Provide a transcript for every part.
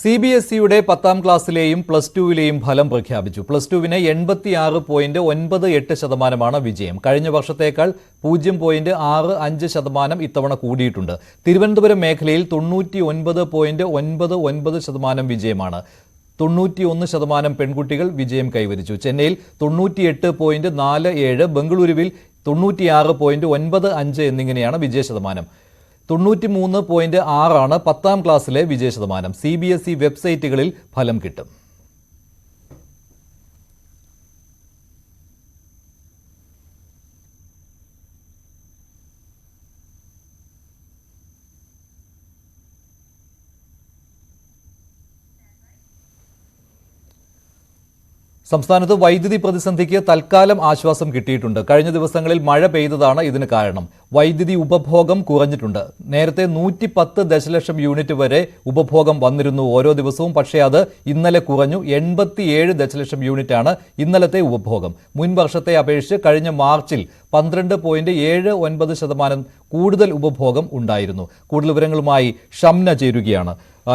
C B S ഇയുടെ പത്താം ക്ലാസ്സിലെയും plus ടുവിലെയും ഫലം പ്രഖ്യാപിച്ചു. പ്ലസ് ടുവിന് എൺപത്തിയാറ് പോയിന്റ് ഒൻപത് എട്ട് ശതമാനമാണ് വിജയം. കഴിഞ്ഞ വർഷത്തേക്കാൾ പൂജ്യം പോയിന്റ് ആറ് അഞ്ച് ശതമാനം ഇത്തവണ കൂടിയിട്ടുണ്ട്. തിരുവനന്തപുരം മേഖലയിൽ തൊണ്ണൂറ്റി ഒൻപത് പോയിന്റ് ഒൻപത് ഒൻപത് ശതമാനം വിജയമാണ്. തൊണ്ണൂറ്റിയൊന്ന് ശതമാനം പെൺകുട്ടികൾ വിജയം കൈവരിച്ചു. ചെന്നൈയിൽ തൊണ്ണൂറ്റിയെട്ട് പോയിന്റ് നാല് ഏഴ് ബംഗളൂരുവിൽ തൊണ്ണൂറ്റിയാറ് പോയിന്റ് ഒൻപത് അഞ്ച് എന്നിങ്ങനെയാണ് വിജയ ശതമാനം. തൊണ്ണൂറ്റിമൂന്ന് പോയിന്റ് ആറാണ് പത്താം ക്ലാസ്സിലെ വിജയ ശതമാനം സി ബി എസ് ഇ വെബ്സൈറ്റുകളിൽ ഫലം കിട്ടും. സംസ്ഥാനത്ത് വൈദ്യുതി പ്രതിസന്ധിക്ക് തൽക്കാലം ആശ്വാസം കിട്ടിയിട്ടുണ്ട്. കഴിഞ്ഞ ദിവസങ്ങളിൽ മഴ പെയ്തതാണ് ഇതിന് കാരണം. വൈദ്യുതി ഉപഭോഗം കുറഞ്ഞിട്ടുണ്ട്. നേരത്തെ നൂറ്റി പത്ത് ദശലക്ഷം യൂണിറ്റ് വരെ ഉപഭോഗം വന്നിരുന്നു ഓരോ ദിവസവും പക്ഷേ അത് ഇന്നലെ കുറഞ്ഞു. എൺപത്തിയേഴ് ദശലക്ഷം യൂണിറ്റാണ് ഇന്നലത്തെ ഉപഭോഗം. മുൻ വർഷത്തെ അപേക്ഷിച്ച് കഴിഞ്ഞ മാർച്ചിൽ പന്ത്രണ്ട് പോയിന്റ് ഏഴ് ഒൻപത് ശതമാനം കൂടുതൽ ഉപഭോഗം ഉണ്ടായിരുന്നു. കൂടുതൽ വിവരങ്ങളുമായി ഷംന ചേരുകയാണ്.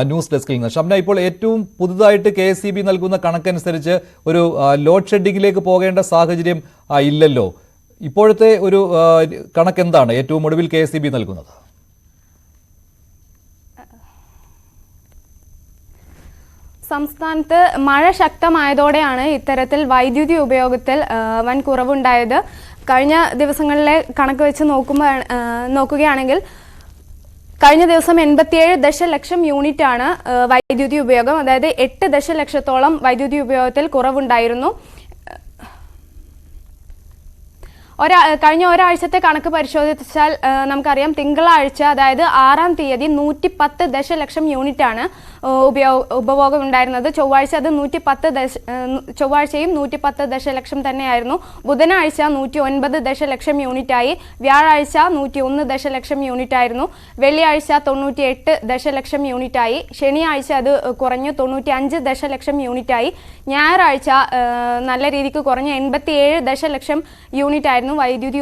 ന്യൂസ് ഡെസ്കിൽ നിന്ന്. ഷംന ഇപ്പോൾ ഏറ്റവും പുതുതായിട്ട് കെ എസ് നൽകുന്ന കണക്കനുസരിച്ച് ഒരു ലോഡ് ഷെഡിങ്ങിലേക്ക് പോകേണ്ട സാഹചര്യം ഇല്ലല്ലോ. ഇപ്പോഴത്തെ ഒരു കണക്ക് എന്താണ് ഏറ്റവും ഒടുവിൽ കെ എസ് നൽകുന്നത്? സംസ്ഥാനത്ത് മഴ ശക്തമായതോടെയാണ് ഇത്തരത്തിൽ വൈദ്യുതി ഉപയോഗത്തിൽ വൻ കുറവുണ്ടായത്. കഴിഞ്ഞ ദിവസങ്ങളിലെ കണക്ക് വെച്ച് നോക്കുമ്പോൾ നോക്കുകയാണെങ്കിൽ കഴിഞ്ഞ ദിവസം എൺപത്തിയേഴ് ദശലക്ഷം യൂണിറ്റ് ആണ് വൈദ്യുതി ഉപയോഗം. അതായത് എട്ട് ദശലക്ഷത്തോളം വൈദ്യുതി ഉപയോഗത്തിൽ കുറവുണ്ടായിരുന്നു. ഒരാ കഴിഞ്ഞ ഒരാഴ്ചത്തെ കണക്ക് പരിശോധിച്ചാൽ നമുക്കറിയാം തിങ്കളാഴ്ച അതായത് ആറാം തീയതി നൂറ്റി പത്ത് ദശലക്ഷം യൂണിറ്റ് ആണ് ആ, ഉപയോഗ ഉപഭോഗം ഉണ്ടായിരുന്നത്. ചൊവ്വാഴ്ച അത് നൂറ്റി പത്ത് ദശ ചൊവ്വാഴ്ചയും നൂറ്റി പത്ത് ദശലക്ഷം തന്നെയായിരുന്നു. ബുധനാഴ്ച നൂറ്റി ഒൻപത് ദശലക്ഷം യൂണിറ്റായി വ്യാഴാഴ്ച നൂറ്റി ഒന്ന് ദശലക്ഷം യൂണിറ്റ് ആയിരുന്നു വെള്ളിയാഴ്ച തൊണ്ണൂറ്റി എട്ട് ദശലക്ഷം യൂണിറ്റായി ശനിയാഴ്ച അത് കുറഞ്ഞു തൊണ്ണൂറ്റി അഞ്ച് ദശലക്ഷം യൂണിറ്റായി ഞായറാഴ്ച നല്ല രീതിക്ക് കുറഞ്ഞ് എൺപത്തി ഏഴ് ദശലക്ഷം യൂണിറ്റ് ആയിരുന്നു വൈദ്യുതി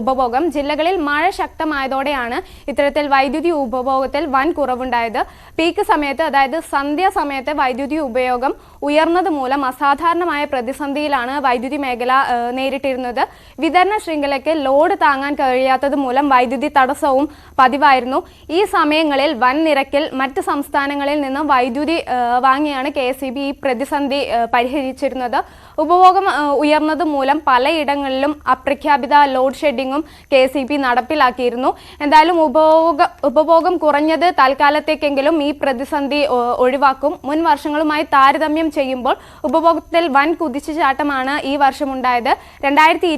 ഉപഭോഗം. ജില്ലകളിൽ മഴ ശക്തമായതോടെയാണ് ഇത്തരത്തിൽ വൈദ്യുതി ഉപഭോഗത്തിൽ വൻ കുറവുണ്ടായത്. പീക്ക് സമയത്ത് അതായത് സന്ധ്യാസമയത്തെ വൈദ്യുതി ഉപയോഗം ഉയർന്നത് മൂലം അസാധാരണമായ പ്രതിസന്ധിയിലാണ് വൈദ്യുതി മേഖല നേരിട്ടിരുന്നത്. വിതരണ ശൃംഖലയ്ക്ക് ലോഡ് താങ്ങാൻ കഴിയാത്തത് മൂലം വൈദ്യുതി തടസ്സവും പതിവായിരുന്നു. ഈ സമയങ്ങളിൽ വൻ നിരക്കിൽ മറ്റ് സംസ്ഥാനങ്ങളിൽ നിന്ന് വൈദ്യുതി വാങ്ങിയാണ് കെ ഈ പ്രതിസന്ധി പരിഹരിച്ചിരുന്നത്. ഉപഭോഗം ഉയർന്നത് മൂലം പലയിടങ്ങളിലും അപ്രഖ്യാപിത ലോഡ് ഷെഡിങ്ങും കെ സി പി നടപ്പിലാക്കിയിരുന്നു. എന്തായാലും ഉപഭോഗ ഉപഭോഗം കുറഞ്ഞത് തൽക്കാലത്തേക്കെങ്കിലും ഈ പ്രതിസന്ധി ഒഴിവാക്കും. മുൻ വർഷങ്ങളുമായി താരതമ്യം ചെയ്യുമ്പോൾ ഉപഭോഗത്തിൽ വൻ കുതിച്ചുചാട്ടമാണ് ഈ വർഷം ഉണ്ടായത് രണ്ടായിരത്തി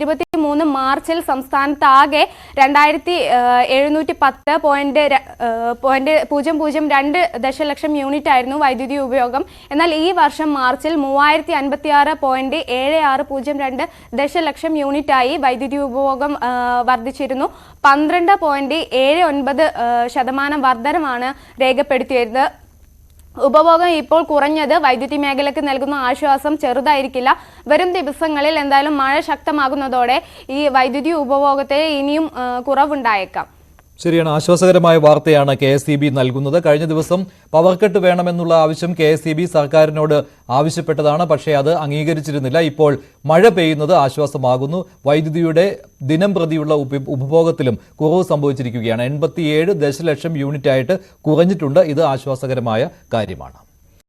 മൂന്ന് മാർച്ചിൽ സംസ്ഥാനത്ത് ആകെ രണ്ടായിരത്തി എഴുന്നൂറ്റി പത്ത് പോയിന്റ് പോയിന്റ് പൂജ്യം പൂജ്യം രണ്ട് ദശലക്ഷം യൂണിറ്റ് ആയിരുന്നു വൈദ്യുതി ഉപയോഗം. എന്നാൽ ഈ വർഷം മാർച്ചിൽ മൂവായിരത്തി അൻപത്തി ആറ് പോയിന്റ് ഏഴ് ആറ് പൂജ്യം രണ്ട് ദശലക്ഷം യൂണിറ്റ് ആയി വൈദ്യുതി ഉപഭോഗം വർദ്ധിച്ചിരുന്നു. പന്ത്രണ്ട് പോയിന്റ് ഏഴ് ഒൻപത് ശതമാനം വർധനമാണ് രേഖപ്പെടുത്തിയത്. ഉപഭോഗം ഇപ്പോൾ കുറഞ്ഞത് വൈദ്യുതി മേഖലയ്ക്ക് നൽകുന്ന ആശ്വാസം ചെറുതായിരിക്കില്ല. വരും ദിവസങ്ങളിൽ എന്തായാലും മഴ ശക്തമാകുന്നതോടെ ഈ വൈദ്യുതി ഉപഭോഗത്തെ ഇനിയും കുറവുണ്ടായേക്കാം. ശരിയാണ്. ആശ്വാസകരമായ വാർത്തയാണ് കെ എസ് ഇ ബി നൽകുന്നത്. കഴിഞ്ഞ ദിവസം പവർ കട്ട് വേണമെന്നുള്ള ആവശ്യം കെ എസ് ഇ ബി സർക്കാരിനോട് ആവശ്യപ്പെട്ടതാണ്. പക്ഷേ അത് അംഗീകരിച്ചിരുന്നില്ല. ഇപ്പോൾ മഴ പെയ്യുന്നത് ആശ്വാസമാകുന്നു. വൈദ്യുതിയുടെ ദിനം പ്രതിയുള്ള ഉപഭോഗത്തിലും കുറവ് സംഭവിച്ചിരിക്കുകയാണ്. എൺപത്തിയേഴ് ദശലക്ഷം യൂണിറ്റായിട്ട് കുറഞ്ഞിട്ടുണ്ട്. ഇത് ആശ്വാസകരമായ കാര്യമാണ്.